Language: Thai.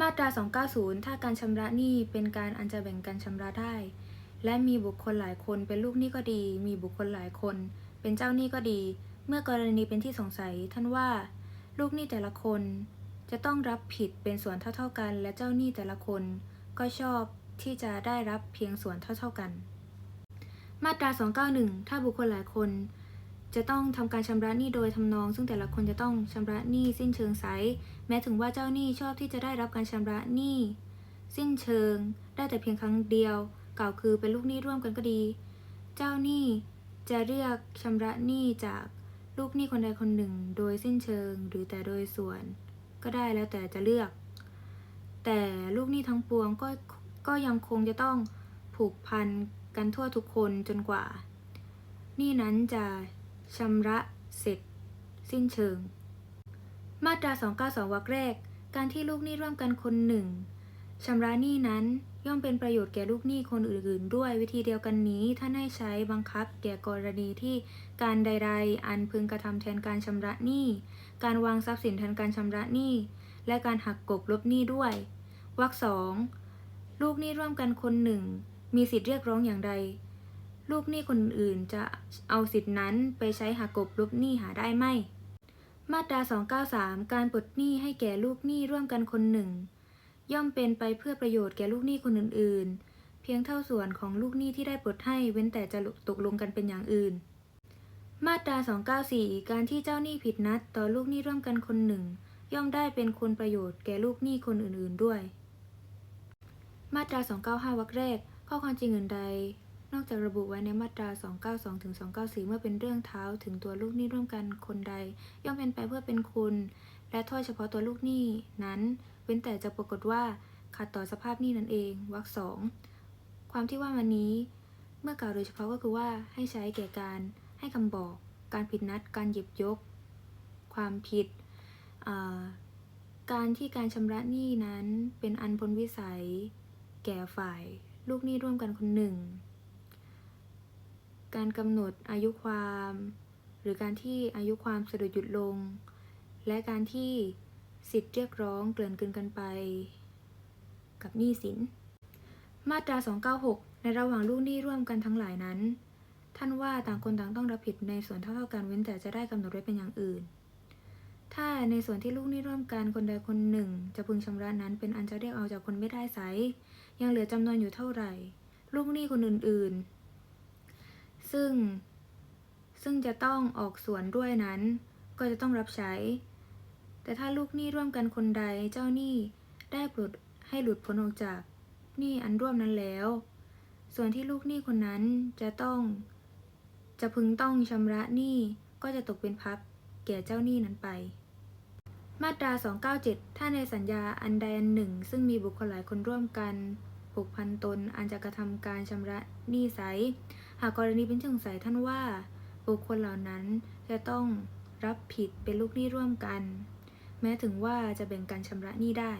มาตรา 290 ถ้าการชำระหนี้เป็นการอันจะแบ่งกันชำระได้ และมีบุคคลหลายคนเป็นลูกหนี้ก็ดี มีบุคคลหลายคน เป็นเจ้าหนี้ก็ดี เมื่อกรณีเป็นที่สงสัย ท่านว่า ลูกหนี้แต่ละคน จะต้องรับผิดเป็นส่วนเท่าๆกัน และเจ้าหนี้แต่ละคน ก็ชอบที่จะได้รับเพียงส่วนเท่าๆกัน มาตรา 291 ถ้าบุคคลหลายคน จะต้องทำการชำระหนี้โดยทำนอง ซึ่งแต่ละคนจะต้องชำระหนี้สิ้นเชิงไซแม้ถึงว่าเจ้าหนี้ชอบที่จะได้รับการชำระหนี้สิ้นเชิง ได้แต่เพียงครั้งเดียวกล่าวคือเป็นลูกหนี้ร่วมกันก็ดี เจ้าหนี้จะเรียกชำระหนี้จากลูกหนี้คนใดคนหนึ่ง โดยสิ้นเชิง หรือแต่โดยส่วน ก็ได้แล้วแต่จะเลือก แต่ลูกหนี้ทั้งปวงก็ก็ยังคงจะต้องผูกพันกันทั่วทุกคนจนกว่าหนี้นั้นจะ ชำระเสร็จ สิ้นเชิง มาตรา 292 วรรคแรก การที่ลูกหนี้ร่วมกันคนหนึ่งชำระหนี้นั้นย่อมเป็นประโยชน์แก่ลูกหนี้คนอื่นๆ ด้วยวิธีเดียวกันนี้ท่านให้ใช้บังคับแก่กรณีที่การใด ๆ อันพึงกระทำแทนการชำระหนี้ การวางทรัพย์สินแทนการชำระหนี้ และการหักกบลบหนี้ด้วย วรรคสองลูกหนี้ร่วมกันคนหนึ่ง มีสิทธิเรียกร้องอย่างใด ลูกหนี้คนอื่นจะเอาสิทธินั้นไปใช้หักกบลบหนี้หาได้ไหม มาตรา 293 การปลดหนี้ให้แก่ลูกหนี้ร่วมกันคนหนึ่ง ย่อมเป็นไปเพื่อประโยชน์แก่ลูกหนี้คนอื่นๆ เพียงเท่าส่วนของลูกหนี้ที่ได้ปลดให้เว้นแต่จะตกลงกันเป็นอย่างอื่น มาตรา 294 การที่เจ้าหนี้ผิดนัดต่อลูกหนี้ร่วมกันคนหนึ่ง ย่อมได้เป็นคุณประโยชน์แก่ลูกหนี้คนอื่นๆด้วย มาตรา 295 วรรคแรก ข้อความจริงอื่นใด นอกจากระบุไว้ในมาตรา 292ถึง294 เมื่อเป็นเรื่องเท้าถึงตัวลูกหนี้ร่วมกันคนใด ย่อมเป็นไปเพื่อเป็นคุณ และโทษเฉพาะตัวลูกหนี้นั้น เว้นแต่จะปรากฏว่าขัดต่อสภาพหนี้นั่นเองวรรคสองความที่ว่ามันนี้ เมื่อกล่าวโดยเฉพาะก็คือว่าให้ใช้แก่การให้คำบอก การผิดนัด การหยิบยก ความผิด การที่การชำระหนี้นั้นเป็นอันพ้นวิสัย แก่ฝ่าย ลูกหนี้ร่วมกันคนหนึ่ง การกำหนดอายุความ หรือการที่อายุความสะดุดหยุดลง และการที่สิทธิเรียกร้องเกลื่อนกลืนกันไป กับหนี้สิน มาตรา 296 ในระหว่างลูกหนี้ร่วมกันทั้งหลายนั้น ท่านว่าต่างคนต่างต้องรับผิดในส่วนเท่าๆกันเว้นแต่จะได้กำหนดไว้เป็นอย่างอื่น ถ้าในส่วนที่ลูกหนี้ร่วมกันคนใดคนหนึ่ง จะพึงชำระนั้น เป็นอันจะเรียกเอาจากคนไม่ได้ไซยังเหลือจำนวนอยู่เท่าไหร่ ลูกหนี้คนอื่นๆ ซึ่ง ซึ่งจะต้องออกส่วนด้วยนั้น ก็จะต้องรับใช้ แต่ถ้าลูกหนี้ร่วมกันคนใดเจ้าหนี้ได้ปลดให้หลุดพ้นออกจากหนี้อันร่วมนั้นแล้ว ส่วนที่ลูกหนี้คนนั้นจะต้อง จะพึงต้องชำระหนี้ก็จะตกเป็นพับแก่เจ้าหนี้นั้นไป มาตรา 297 ถ้าในสัญญาอันใดอันหนึ่ง ซึ่งมีบุคคลหลายคนร่วมกัน ผูกพันตนอันจะกระทำการชำระหนี้ไสหากกรณีเป็นเชิงสายท่านว่า บุคคลเหล่านั้นจะต้องรับผิดเป็นลูกหนี้ร่วมกัน แม้ถึงว่าจะแบ่งการชำระหนี้ได้